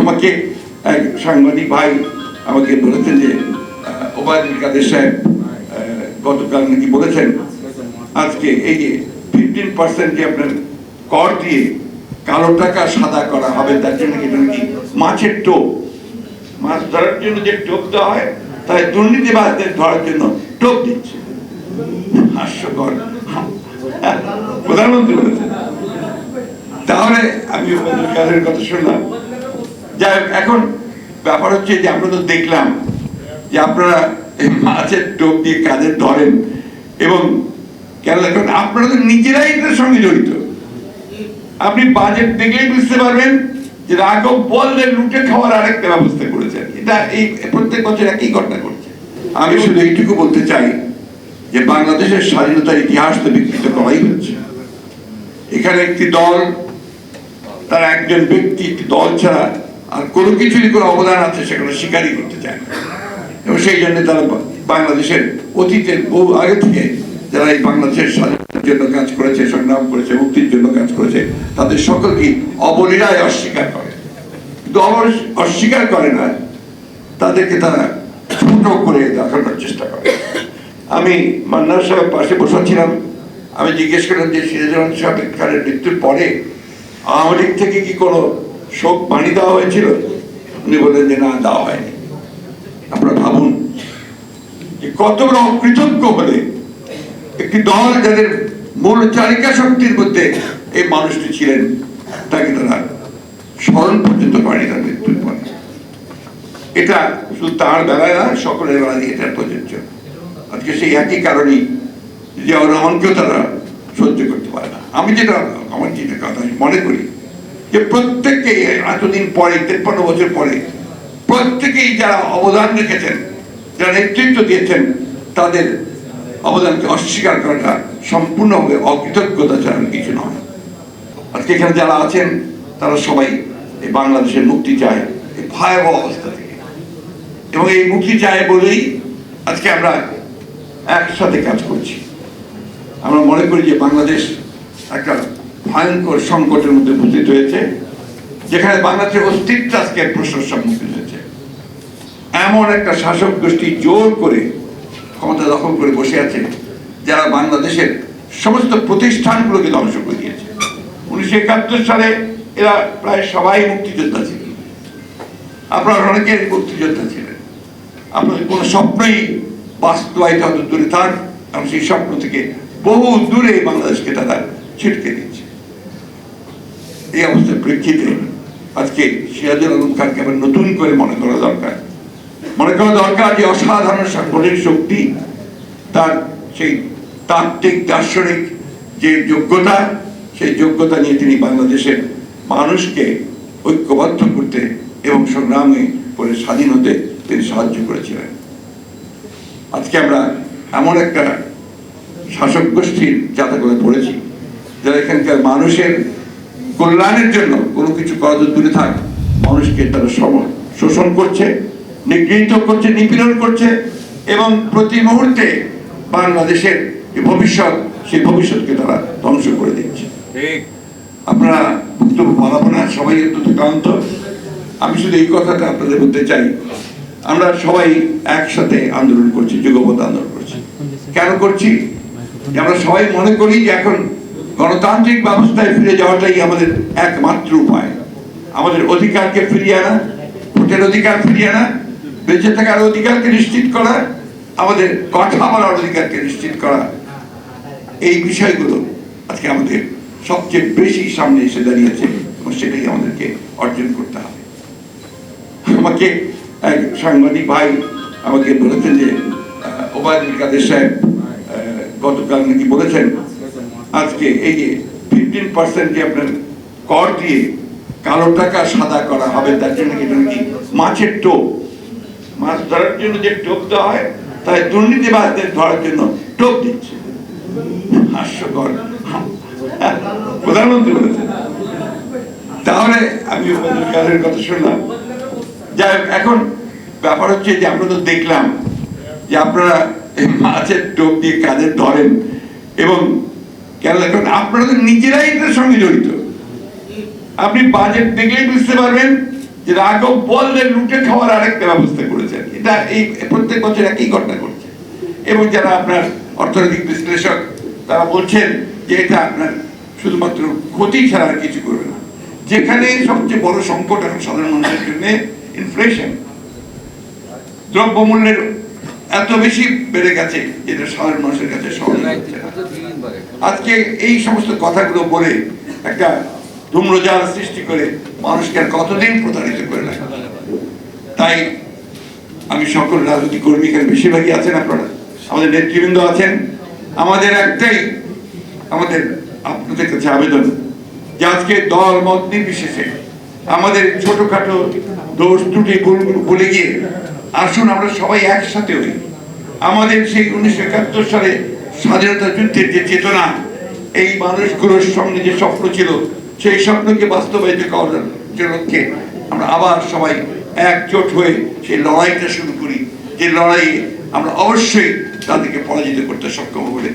আমাকে এক সাংবাদিক ভাই আমাকে বলেছেন যে ওবায়দুল কাদের সাহেব গতকাল নাকি বলেছেন, আজকে এই যে ফিফটিন পার্সেন্ট যে আপনার কর দিয়ে কালো টাকা সাদা করা হবে, তার জন্য এটা নাকি মাছের টোপ? মাছ ধরার জন্য যে টোপ দেওয়া হয়, তাই দুর্নীতিবাজদের ধরার জন্য টোপ দিচ্ছে। হাস্যকর। প্রধানমন্ত্রী বলেছেন। তাহলে আমি ওবায়দুল কাদের কথা শুনলাম। হোক, এখন ব্যাপার হচ্ছে যে আমরা তো দেখলাম যে আপনারা মাছের টোপ দিয়ে কাজে ধরেন এবং কেন এখন আপনারা তো নিজেরাই এটার সঙ্গে জড়িত। আপনি বাজেট দেখলেই বুঝতে পারবেন যে রাঘব বললে লুটে খাওয়ার আরেকটা ব্যবস্থা করেছেন এটা এই প্রত্যেক বছর একই ঘটনা করছে আমি শুধু এইটুকু বলতে চাই যে বাংলাদেশের স্বাধীনতার ইতিহাস তো বিকৃত করাই হচ্ছে। এখানে একটি দল তার একজন ব্যক্তি একটি দল ছাড়া আর কোনো কিছুরই কোনো অবদান আছে সেখানে স্বীকারই করতে চায় না। এবং সেই জন্য তারা বাংলাদেশের অতীতের বহু আগে থেকে যারা এই বাংলাদেশের স্বাধীনতার জন্য কাজ করেছে, সংগ্রাম করেছে, মুক্তির জন্য কাজ করেছে, তাদের সকলকেই অবলীলায় অস্বীকার করে। অবশ- অস্বীকার করে না, তাদেরকে তারা ছোট করে দেখানোর চেষ্টা করে। আমি মান্নার সাহেব পাশে বসেছিলাম আমি জিজ্ঞেস করলাম যে সিরাজ সাহেব খানের মৃত্যুর পরে আওয়ামী লীগ থেকে কি কোনো শোক বাণী দেওয়া হয়েছিল? উনি বললেন যে না, দেওয়া হয়নি। আপনারা ভাবুন যে কত বড় অকৃতজ্ঞ হলে একটি দল যাদের মূল চালিকা শক্তির মধ্যে এই মানুষটি ছিলেন, তাকে তারা স্মরণ পর্যন্ত করেনি তার মৃত্যুর পরে। এটা শুধু তার বেলায় না সকলের বেলায় এটা প্রযোজ্য। আজকে সেই একই কারণেই যে রহমানকেও তারা সহ্য করতে পারে না। আমি যেটা, আমার যেটা কথা মনে করি যে প্রত্যেককে, এতদিন পরে, তেপ্পান্ন বছর পরে, প্রত্যেকেই যারা অবদান রেখেছেন, যারা নেতৃত্ব দিয়েছেন, তাদের অবদানকে অস্বীকার করাটা সম্পূর্ণভাবে অকৃতজ্ঞতা ছাড়া কিছু নয়। আজকে এখানে যারা আছেন, তারা সবাই এই বাংলাদেশের মুক্তি চায়, এই ভয়াবহ অবস্থা থেকে। এবং এই মুক্তি চায় বলেই আজকে আমরা একসাথে কাজ করছি। আমরা মনে করি যে বাংলাদেশ একটা ভয়ঙ্কর সংকটের মধ্যে উপস্থিত হয়েছে, যেখানে বাংলাদেশের অস্তিত্ব আজকে প্রশ্নের সম্মুখীন হয়েছে। এমন একটা শাসক গোষ্ঠী জোর করে ক্ষমতা দখল করে বসে আছে, যারা বাংলাদেশের সমস্ত প্রতিষ্ঠানগুলোকে ধ্বংস করে দিয়েছে। উনিশশো একাত্তর সালে এরা প্রায় সবাই মুক্তিযোদ্ধা ছিল। আপনারা অনেকে মুক্তিযোদ্ধা ছিলেন। আপনাদের কোনো স্বপ্নই বাস্তবায়িত দূরে থাক, কারণ সেই স্বপ্ন থেকে বহু দূরে বাংলাদেশকে তারা ছিটকে দিচ্ছে এই অবস্থার প্রেক্ষিতে আজকে সিরাজুল আলম খানকে আবার নতুন করে মনে করা দরকার। মনে করা দরকার যে অসাধারণ সাংগঠনিক শক্তি, তার সেই তাত্ত্বিক, দার্শনিক যে যোগ্যতা, সেই যোগ্যতা নিয়ে তিনি বাংলাদেশের মানুষকে ঐক্যবদ্ধ করতে এবং সংগ্রামে করে স্বাধীন হতে তিনি সাহায্য করেছিলেন। আজকে আমরা এমন একটা শাসক গোষ্ঠীর যাতা করে পড়েছি, যারা এখানকার মানুষের কল্যাণের জন্য কোনো কিছু করা দূরে থাক। মানুষকে তারা সম শোষণ করছে নিগৃহীত করছে নিপীড়ন করছে এবং প্রতি মুহূর্তে বাংলাদেশের যে ভবিষ্যৎ সেই ভবিষ্যৎকে তারা ধ্বংস করে দিচ্ছে। আপনারা বক্তব্য বাড়াবো না সবাই অত্যন্ত ক্লান্ত আমি শুধু এই কথাটা আপনাদের বলতে চাই। আমরা সবাই একসাথে আন্দোলন করছি যুগপথ আন্দোলন করছি। কেন করছি? আমরা সবাই মনে করি যে এখন গণতান্ত্রিক ব্যবস্থায় ফিরে যাওয়াটাই আমাদের একমাত্র উপায়। আমাদের অধিকারকে ফিরিয়ে আনা, ভোটের অধিকার ফিরিয়ে আনা, বেঁচে থাকার অধিকারকে নিশ্চিত করা, আমাদের কথা বলার অধিকারকে নিশ্চিত করা, এই বিষয়গুলো আজকে আমাদের সবচেয়ে বেশি সামনে এসে দাঁড়িয়েছে এবং সেটাই আমাদেরকে অর্জন করতে হবে। আমাকে এক সাংবাদিক ভাই আমাকে বলেছেন যে ওবায়দুল কাদের সাহেব গতকাল নাকি বলেছেন আজকে এই যে ফিফটিন পার্সেন্ট যে আপনার কর দিয়ে কালো টাকা সাদা করা হবে, তার জন্য কি নাকি মাছের টোপ? মাছ ধরার জন্য যে টোপ দেওয়া হয়, তাই দুর্নীতিবাজদের ধরার জন্য টোপ দিচ্ছে। হাস্যকর। প্রধানমন্ত্রী বলেছেন। তাহলে আমি কাদের কথা শুনলাম। যাই এখন ব্যাপার হচ্ছে যে আমরা তো দেখলাম যে আপনারা মাছের টোপ দিয়ে কাদের ধরেন এবং কেন? এখন আপনারা নিজেরাই এটার সঙ্গে জড়িত। আপনি বাজেট দেখলেই বুঝতে পারবেন যে রাঘব বললে লুটে খাওয়ার আরেকটা ব্যবস্থা করেছেন। এটা এই প্রত্যেক বছর একই ঘটনা ঘটছে। এবং যারা আপনার অর্থনৈতিক বিশ্লেষক, তারা বলছেন যে এটা আপনার শুধুমাত্র ক্ষতি ছাড়া আর কিছু করবে না। যেখানে সবচেয়ে বড় সংকট এখন সাধারণ মানুষের জন্য ইনফ্লেশন দ্রব্যমূল্যের এত বেশি বেড়ে গেছে যেটা সাধারণ মানুষের কাছে সহজ আজকে এই সমস্ত কথাগুলো বলে একটা ধূম্রজাল সৃষ্টি করে মানুষকে আর কতদিন প্রতারিত করে রাখা? তাই আমি সকল রাজনৈতিক কর্মী এখানে বেশিরভাগই আছেন আপনারা। আমাদের নেতৃবৃন্দ আছেন। আমাদের একটাই, আমাদের আপনাদের কাছে আবেদন যে আজকে দল মত নির্বিশেষে আমাদের ছোটখাটো দোষ ত্রুটি ভুলে গিয়ে আসুন আমরা সবাই একসাথে হই। আমাদের সেই উনিশশো একাত্তর সালে স্বাধীনতা যুদ্ধের যে চেতনা, এই মানুষগুলোর সঙ্গে যে স্বপ্ন ছিল, সেই স্বপ্নকে বাস্তবায়িত করার লক্ষ্যে আমরা আবার সবাই একজোট হয়ে সেই লড়াইটা শুরু করি। যে লড়াইয়ে আমরা অবশ্যই তাদেরকে পরাজিত করতে সক্ষম হলে